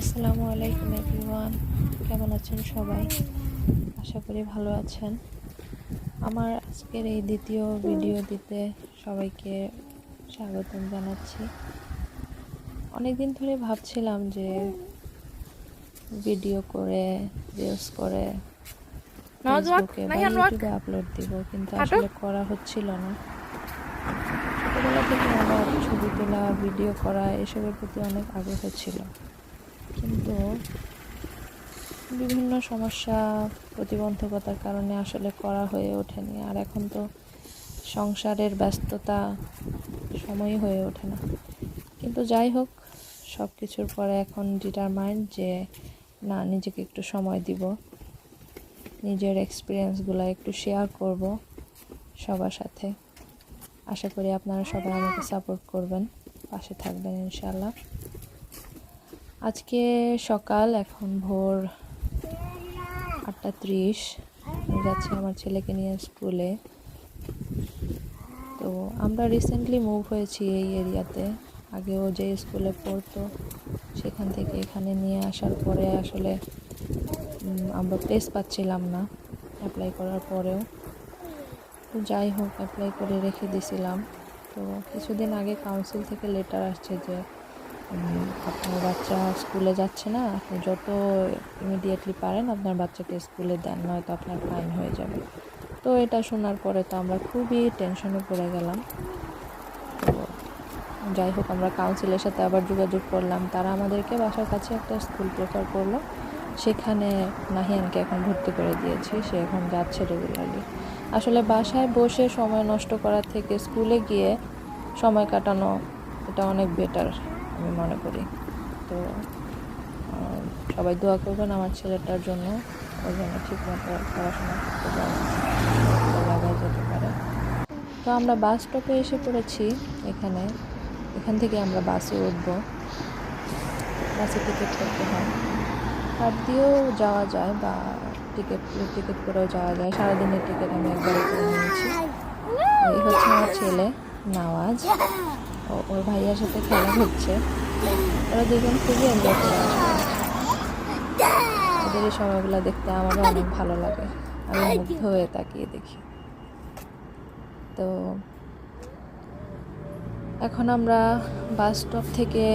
আসসালামু আলাইকুম এভরিওয়ান। কেমন আছেন সবাই? আশা করি ভালো আছেন। আমার আজকের এই দ্বিতীয় ভিডিও দিতে সবাইকে স্বাগতম জানাচ্ছি। অনেক দিন ধরে ভাবছিলাম যে ভিডিও করে রিলস করে ফেসবুকে বা ইউটিউবে আপলোড দিব কিন্তু আসলে করা হচ্ছিল না। ছোটবেলা থেকে আমার ছবি তোলা ভিডিও করা এসবের প্রতি অনেক আগ্রহ ছিল। কিন্তু বিভিন্ন সমস্যা প্রতিবন্ধকতার কারণে আসলে করা হয়ে ওঠেনি। আর এখন তো সংসারের ব্যস্ততা সময়ই হয়ে ওঠে না। কিন্তু যাই হোক সব কিছুর পরে এখন ডিটারমাইন্ড যে, না, নিজেকে একটু সময় দিব, নিজের এক্সপিরিয়েন্সগুলো একটু শেয়ার করব সবার সাথে। আশা করি আপনারা সবাই আমাকে সাপোর্ট করবেন। পাশে থাকবেন ইনশাল্লাহ আজকে সকাল, এখন ভোর আটটা ত্রিশ। যাচ্ছি আমার ছেলেকে নিয়ে স্কুলে। তো আমরা রিসেন্টলি মুভ হয়েছি এই এরিয়াতে। আগেও যে স্কুলে পড়তো, সেখান থেকে এখানে নিয়ে আসার পরে আসলে আমরা প্লেস পাচ্ছিলাম না অ্যাপ্লাই করার পরেও। তো যাই হোক অ্যাপ্লাই করে রেখে দিছিলাম। তো কিছুদিন আগে কাউন্সিল থেকে লেটার আসছে যে আপনার বাচ্চা স্কুলে যাচ্ছে না, আপনি যত ইমিডিয়েটলি পারেন আপনার বাচ্চাকে স্কুলে দেন, নয়তো আপনার ফাইন হয়ে যাবে। তো এটা শোনার পরে তো আমরা খুবই টেনশনে পড়ে গেলাম। তো যাই হোক, আমরা কাউন্সিলের সাথে আবার যোগাযোগ করলাম। তারা আমাদেরকে বাসার কাছে একটা স্কুল প্রেফার করল। সেখানে নাহিয়ানকে এখন ভর্তি করে দিয়েছি। সে এখন যাচ্ছে রেগুলারলি আসলে বাসায় বসে সময় নষ্ট করার থেকে স্কুলে গিয়ে সময় কাটানো এটা অনেক বেটার আমি মনে করি। তো সবাই দোয়া করবেন আমার ছেলেটার জন্য। ও যেন ঠিকমতো পড়াশোনা করতে পারে যেতে পারে। তো আমরা বাস স্টপে এসে পড়েছি এখানে। এখান থেকে আমরা বাসে উঠব। বাসে টিকিট করতে হয়। কার্ড দিয়েও যাওয়া যায় বা টিকিট টিকিট করেও যাওয়া যায়। সারাদিনের টিকিট আমি একবারে করে নিয়েছি। এই হচ্ছে আমার ছেলে, নওয়াজ। ওর ভাইয়ার সাথে খেলা হচ্ছে। ওরা দুজন খুবই এনজয় করে ওদের এই সময়গুলো দেখতে আমারও অনেক ভালো লাগে। আমি মুগ্ধ হয়ে তাকিয়ে দেখি। তো এখন আমরা বাস স্টপ থেকে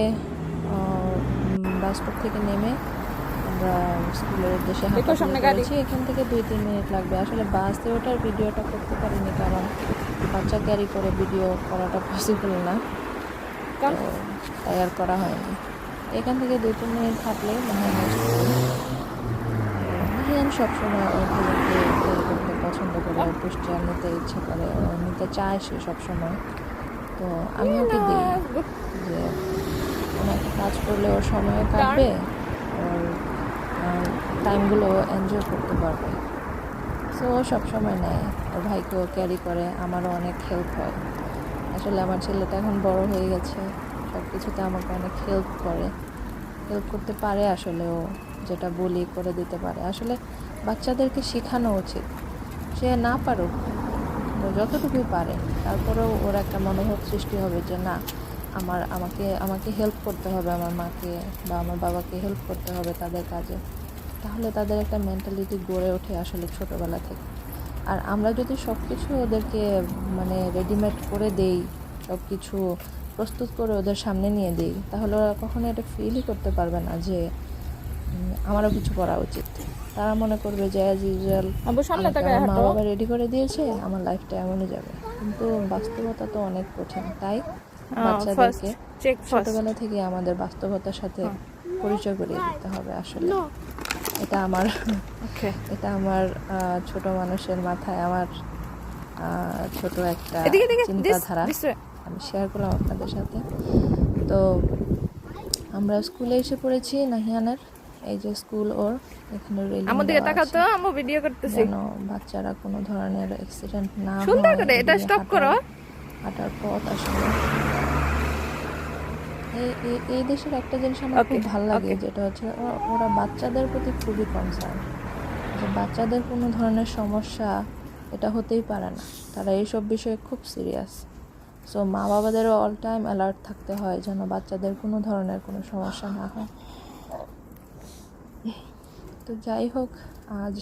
বাস স্টপ থেকে নেমে আমরা স্কুলের উদ্দেশ্যে হাঁটা সামনে গাড়ি। করেছি এখান থেকে দুই তিন মিনিট লাগবে। আসলে বাসে ওঠার ভিডিওটা করতে পারিনি কারণ বাচ্চা ক্যারি করে ভিডিও করাটা পসিবল না। তাই আর করা হয়নি। এখান থেকে দুই তিন মিনিট হাঁটলে মাহিয়ান মাহিয়ান সবসময় ওর ভাইয়াকে করতে পছন্দ করে ওর পুষ্টি নিতে ইচ্ছে করে ও নিতে চায় সে সবসময়। তো আমি ওকে দিই? যে কোনো একটা কাজ করলে ওর সময়ও কাটবে ওর টাইমগুলো এনজয় করতে পারবে। সো ও সবসময় নেয়। ওর ভাইকেও ক্যারি করে। আমারও অনেক হেল্প হয়। আসলে আমার ছেলেটা এখন বড় হয়ে গেছে। সব কিছুতে আমাকে অনেক হেল্প করে। হেল্প করতে পারে আসলে ও। যেটা বলি, করে দিতে পারে। আসলে বাচ্চাদেরকে শেখানো উচিত। সে না পারুক যতটুকুই পারে। তারপরেও ওর একটা মনোভাব সৃষ্টি হবে যে, না, আমার, আমাকে আমাকে হেল্প করতে হবে। আমার মাকে বা আমার বাবাকে হেল্প করতে হবে তাদের কাজে। তাহলে তাদের একটা মেন্টালিটি গড়ে ওঠে আসলে ছোটোবেলা থেকে। আর আমরা যদি সব কিছু ওদেরকে মানে রেডিমেড করে দেই সব কিছু প্রস্তুত করে ওদের সামনে নিয়ে দিই তাহলে ওরা কখনো এটা ফিলই করতে পারবে না যে আমারও কিছু করা উচিত। তারা মনে করবে যে অ্যাজ ইউজুয়াল মা বাবা রেডি করে দিয়েছে আমার লাইফটা এমনই যাবে। কিন্তু বাস্তবতা তো অনেক কঠিন তাই বাচ্চাদেরকে ছোটবেলা থেকে আমাদের বাস্তবতার সাথে হ্যাঁ। পরিচয় করিয়ে দিতে হবে আসলে। এটা আমার ওকে এটা আমার ছোট মানুষের মাথায় আমার ছোট একটা চিন্তাধারা আমি শেয়ার করলাম আপনাদের সাথে। তো আমরা স্কুলে এসে পড়েছি নাহিয়ানের এই যে স্কুল ওর এখানে রেলিং আমার দেওয়া তাকাও তো আমি ভিডিও করতেছি। যেন বাচ্চারা কোনো ধরনের অ্যাক্সিডেন্ট না সুন্দর করে, এটা হাঁটার- করো। হাঁটার পথ আসলে। এই এই- এই দেশের একটা জিনিস আমার খুব ভালো লাগে যেটা হচ্ছে ওরা- ওরা বাচ্চাদের প্রতি খুবই কনসার্ন যে বাচ্চাদের কোনো ধরনের সমস্যা এটা হতেই পারে না। তারা এইসব বিষয়ে খুব সিরিয়াস সো মা বাবাদেরও অল টাইম অ্যালার্ট থাকতে হয় যেন বাচ্চাদের কোনো ধরনের কোনো সমস্যা না হয়। তো যাই হোক আজ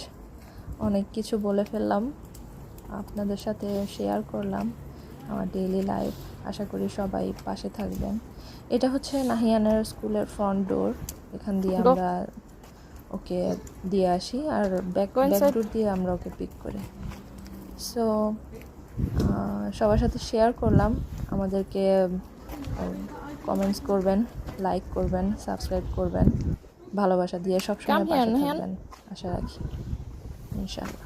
অনেক কিছু বলে ফেললাম। আপনাদের সাথে শেয়ার করলাম আমার ডেইলি লাইফ আশা করি সবাই পাশে থাকবেন। এটা হচ্ছে নাহিয়ানের স্কুলের ফ্রন্ট ডোর এখান দিয়ে আমরা ওকে দিয়ে আসি আর ব্যাক ডোর দিয়ে আমরা ওকে পিক করি। সো সবার সাথে শেয়ার করলাম। আমাদেরকে কমেন্টস করবেন লাইক করবেন সাবস্ক্রাইব করবেন। ভালোবাসা দিয়ে সবসময় পাশে থাকবেন। আশা রাখি। ইনশাআল্লাহ।